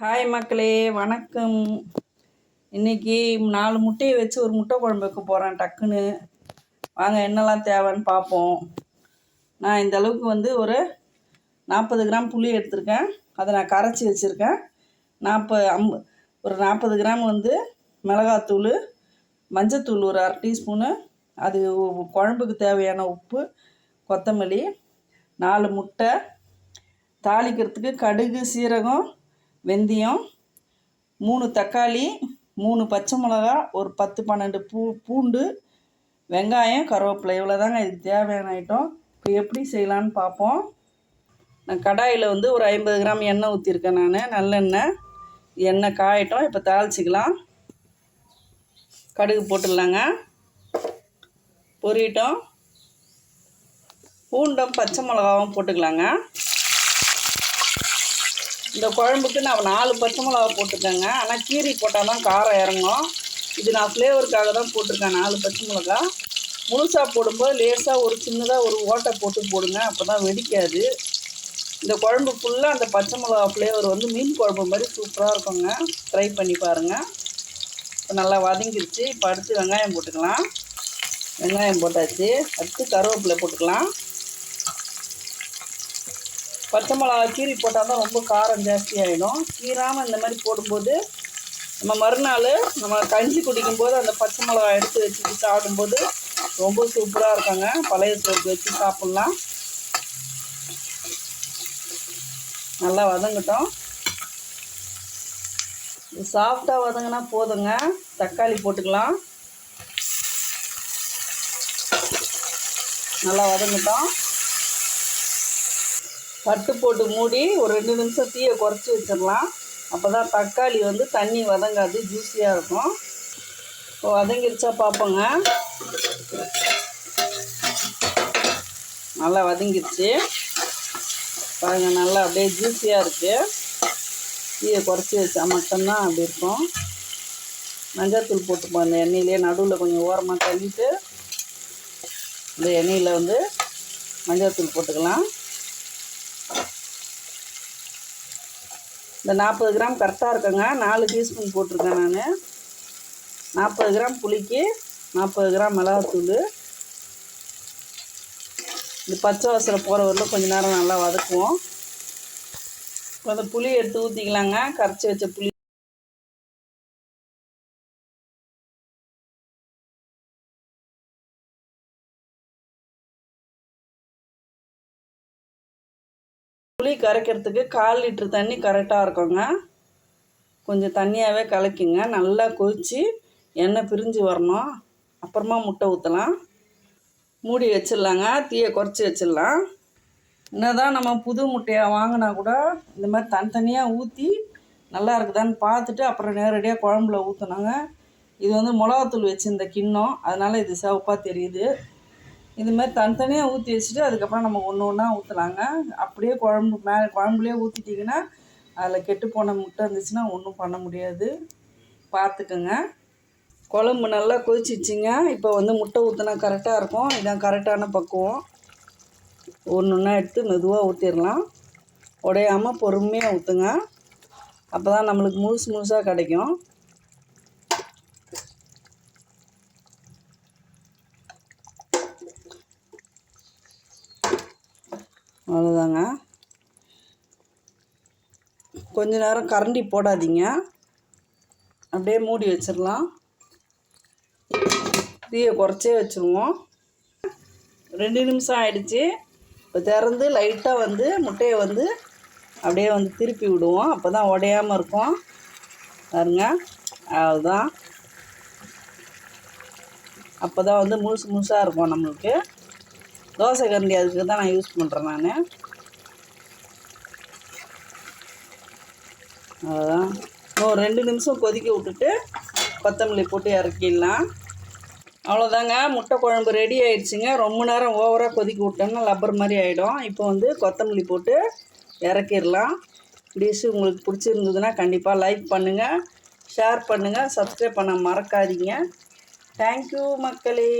Hi மக்களே. வணக்கம். இன்னைக்கு நாலு முட்டையை வச்சு ஒரு முட்டை குழம்பு வைக்க போகிறேன் டக்குன்னு. வாங்க என்னெல்லாம் தேவைன்னு பார்ப்போம். நான் இந்த அளவுக்கு வந்து ஒரு நாற்பது கிராம் புளி எடுத்திருக்கேன். அதை நான் கரைச்சி வச்சுருக்கேன். நாற்பது அம் ஒரு நாற்பது கிராம் வந்து மிளகாத்தூள் மஞ்சத்தூள் ஒரு அரை டீஸ்பூனு அது குழம்புக்கு தேவையான உப்பு கொத்தமல்லி நாலு முட்டை தாளிக்கிறதுக்கு கடுகு சீரகம் வெந்தயம் மூணு தக்காளி மூணு பச்சை மிளகா ஒரு பத்து பன்னெண்டு பூ பூண்டு வெங்காயம் கருவேப்பிலை. இவ்வளோ தாங்க இது தேவையான ஐட்டம் இப்போ எப்படி செய்யலான்னு பார்ப்போம். நான் கடாயில் வந்து ஒரு ஐம்பது கிராம் எண்ணெய் ஊற்றிருக்கேன் நான். நல்லெண்ணெய் எண்ணெய் காயட்டும். இப்போ தாளிச்சிக்கலாம். கடுகு போட்டுடலாங்க. பொரியட்டும். பூண்டும் பச்சை மிளகாவும் போட்டுக்கலாங்க. இந்த குழம்புக்கு நான் நாலு பச்சை மிளகா போட்டிருக்கேங்க ஆனால் கீரி போட்டால் தான் காரம் இறங்கும். இது நான் ஃப்ளேவருக்காக தான் போட்டிருக்கேன் நாலு பச்சை மிளகா. முழுசாக போடும்போது லேசாக ஒரு சின்னதாக ஒரு ஓட்டை போட்டு போடுங்க அப்போ தான் வெடிக்காது. இந்த குழம்பு ஃபுல்லாக அந்த பச்சை மிளகா ஃப்ளேவர் வந்து மீன் குழம்பு மாதிரி சூப்பராக இருக்குங்க. ட்ரை பண்ணி பாருங்கள் இப்போ நல்லா வதங்கிருச்சு. இப்போ அடுத்து வெங்காயம் போட்டுக்கலாம். வெங்காயம் போட்டாச்சு. அடுத்து கருவேப்பிலை போட்டுக்கலாம். பச்சை மிளகா கீரி போட்டால் தான் ரொம்ப காரம் ஜாஸ்தியாகிடும் கீராமல் இந்த மாதிரி போடும்போது நம்ம மறுநாள் நம்ம கஞ்சி குடிக்கும்போது அந்த பச்சை மிளகா எடுத்து வச்சுட்டு சாப்பிடும்போது ரொம்ப சூப்பராக இருக்காங்க. பழைய சோப்பு வச்சு சாப்பிட்லாம். நல்லா வதங்கட்டும். சாஃப்டாக வதங்கினா போதுங்க. தக்காளி போட்டுக்கலாம். நல்லா வதங்கட்டும். தட்டு போட்டு மூடி ஒரு ரெண்டு நிமிஷம் தீயை குறைச்சி வச்சிடலாம். அப்போ தான் தக்காளி வந்து தண்ணி வதங்காது ஜூஸியாக இருக்கும். இப்போ வதங்கிருச்சா பார்ப்போங்க நல்லா வதங்கிருச்சு. பாருங்கள் நல்லா அப்படியே ஜூஸியாக இருக்குது தீயை குறைச்சி வச்சா மட்டும்தான் அப்படி இருக்கும். மஞ்சள் போட்டுப்போம் அந்த எண்ணெயிலே. நடுவில் கொஞ்சம் ஓரமாக தள்ளிட்டு இந்த எண்ணெயில் வந்து மஞ்சள் தூள் போட்டுக்கலாம். இந்த நாற்பது கிராம் கரெக்டாக இருக்குங்க. நாலு டீஸ்பூன் போட்டிருக்கேன் நான். நாற்பது கிராம் புளிக்கு நாற்பது கிராம் மிளகாத்தூள். இந்த பச்சை வாசலை போகிற வரலும் கொஞ்சம் நேரம் நல்லா வதக்குவோம். இப்போ அந்த புளி எடுத்து ஊற்றிக்கலாங்க கரைச்சி வச்ச புளி புளி கரைக்கிறதுக்கு கால் லிட்ரு தண்ணி கரெக்டாக இருக்குங்க. கொஞ்சம் தண்ணியாகவே கலக்கிங்க. நல்லா கொதித்து எண்ணெய் பிரிஞ்சு வரணும். அப்புறமா முட்டை ஊற்றலாம் மூடி வச்சிடலாங்க. தீயை குறைச்சி வச்சிடலாம். என்ன தான் நம்ம புது முட்டையை வாங்கினா கூட இந்த மாதிரி தனித்தனியாக ஊற்றி நல்லா இருக்குதான்னு பார்த்துட்டு அப்புறம் நேரடியாக குழம்புல ஊற்றுனாங்க இது வந்து மிளகாத்தூள் வச்சுருந்த கிண்ணம். அதனால் இது சிவப்பாக தெரியுது. இது மாதிரி தனித்தனியாக ஊற்றி வச்சுட்டு அதுக்கப்புறம் நம்ம ஒன்று ஒன்றா ஊற்றலாங்க அப்படியே குழம்பு மேலே குழம்புலேயே ஊற்றிட்டிங்கன்னா அதில் கெட்டு போன முட்டை இருந்துச்சுன்னா ஒன்றும் பண்ண முடியாது. பார்த்துக்குங்க குழம்பு நல்லா கொதிச்சிச்சிங்க இப்போ வந்து முட்டை ஊற்றினா கரெக்டாக இருக்கும். இதான் கரெக்டான பக்குவம். ஒன்று ஒன்றா எடுத்து மெதுவாக ஊற்றிடலாம் உடையாமல் பொறுமையாக ஊற்றுங்க அப்போ தான் நம்மளுக்கு முழுசு முழுசாக கிடைக்கும். அவ்வளோதாங்க. கொஞ்ச நேரம் கரண்டி போடாதீங்க. அப்படியே மூடி வச்சிடலாம். தீயை குறைச்சே வச்சுருவோம். ரெண்டு நிமிஷம் ஆயிடுச்சு. இப்போ திறந்து லைட்டாக வந்து முட்டையை வந்து அப்படியே வந்து திருப்பி விடுவோம். அப்போ தான் உடையாமல் இருக்கும். பாருங்க. அதுதான் அப்போ தான் வந்து முழுசு முழுசாக இருக்கும் நம்மளுக்கு. தோசை கரண்டி அதுக்கு தான் நான் யூஸ் பண்ணுறேன் நான். அதுதான் இன்னும் ரெண்டு நிமிஷம் கொதிக்க விட்டுட்டு கொத்தமல்லி போட்டு இறக்கிடலாம். அவ்வளோதாங்க முட்டை குழம்பு ரெடி ஆயிடுச்சுங்க. ரொம்ப நேரம் ஓவராக கொதிக்க விட்டோம்னா லப்பர் மாதிரி ஆகிடும் இப்போ வந்து கொத்தமல்லி போட்டு இறக்கிடலாம். டிஷ் உங்களுக்கு பிடிச்சிருந்ததுன்னா கண்டிப்பாக லைக் பண்ணுங்கள் ஷேர் பண்ணுங்கள் சப்ஸ்கிரைப் பண்ண மறக்காதீங்க. தேங்க்யூ மக்களே.